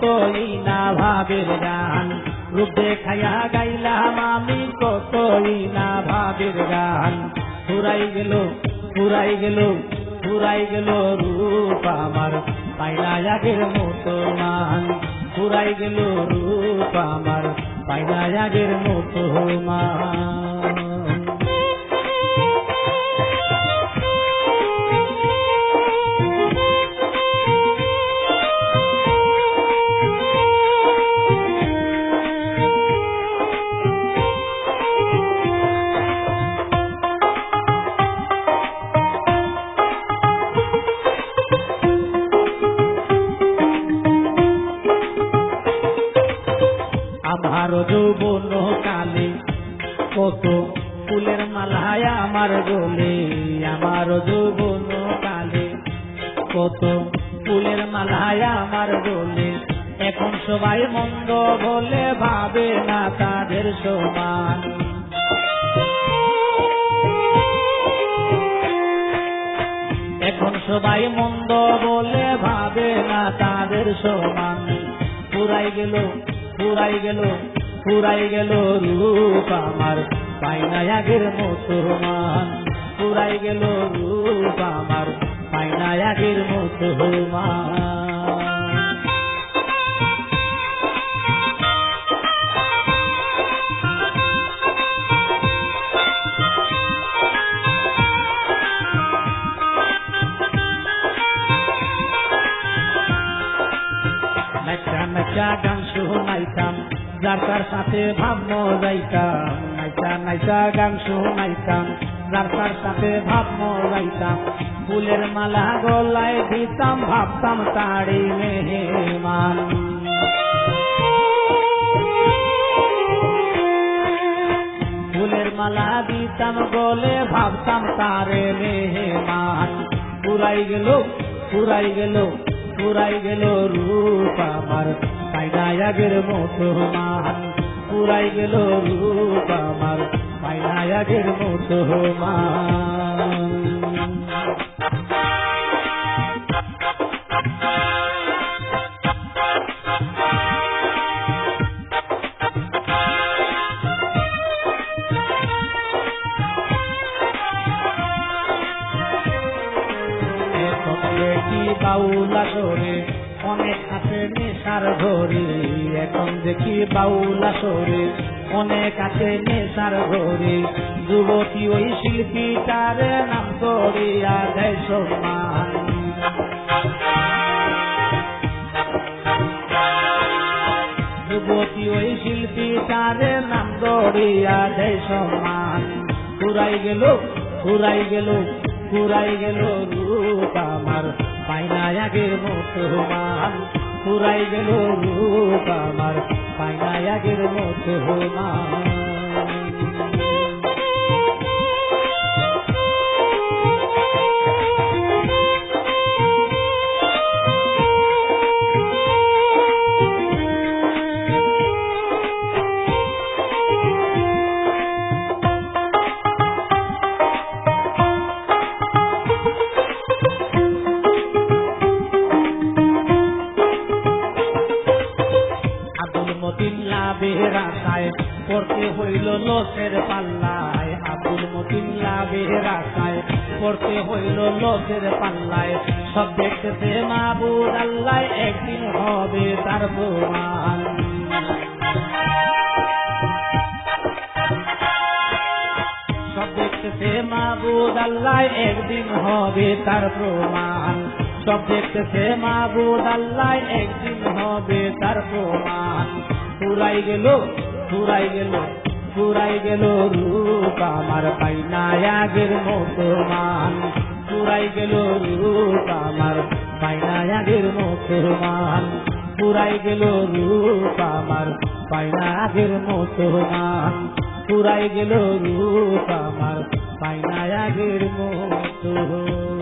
কতই না ভাবের গান। রূপ দেখাইয়া গাইলাম আমি, কতই না ভাবের গান। ফুরাই গেল ফুরাই গেল ফুরাই গেল রূপ আমার, পাইলা আগের মতো মান। ফুরাই গেল রূপ আমার, পাইলা আগের মতো মান। আমার যৌবন কালে, কত ফুলের মালায় আমার গলে আমার যৌবন কালে, কত ফুলের মালায় আমার গলে এখন সবাই মন্দ বলে ভাবে না তাদের সমান। এখন সবাই মন্দ বলে ভাবে না তাদের সমান। পুরাই গেল পুরাই গেল, ফুরাই গেল রূপ আমার। পাইনা আগের মতো মান ফুরাই গেল রূপ আমার। পাইনা আগের মতো সাথে ভাব মজাইতাম নাচা নাচা গান শুনাইতাম, যার তার সাথে ভাব মজাইতাম ফুলের মালা গলায় দিতাম, ভাবতাম তাড়ি মেহমান। ফুলের মালা দিতাম গলে, ভাবতাম তারে মেহমান। পুরাই গেল পুরাই গেল পুরাই গেল রূপ আমার পাইনায়াগের মতো মান পুরাই গেল রূপ আমার পাইনায়াগের মতো মান। কি বাউলা সরে অনেক আছে নেশার ঘরে এখন দেখি বাউলা সরে অনেক আছে নেশার ঘরে যুবতী ওই শিল্পীটার নাম করিয়া দেয় সম্মান। যুবতী ওই শিল্পীটার নাম করিয়া দেয় সম্মান। ফুরাই গেল ফুরাই গেল ফুরাই গেল রূপ আমার। পাইনা আগের মতো মান পুরাই গেল রূপ আমার পাইনা আগের মতো মান পড়তে হইল লসের পাল্লায়। আব্দুল মতিন লাভের আশায় পড়তে হইল লসের পাল্লায়। সব দেখতেছে মাহবুদ আল্লাহ একদিন হবে তার প্রমাণ। সব মাহবুদ আল্লাহ একদিন হবে তার প্রমাণ। সব দেখতেছে মাহবুদ আল্লাহ একদিন হবে তার প্রমাণ। পুরাই গেল পুরাই গেল পুরাই গেল রূপ আমার পাইনা আগের মতো মান। পুরাই গেল রূপ আমার পাইনা আগের মতো মান। পুরাই গেল রূপ আমার পাইনা আগের মতো মান। পুরাই গেল রূপ আমার পাইনা আগের মতো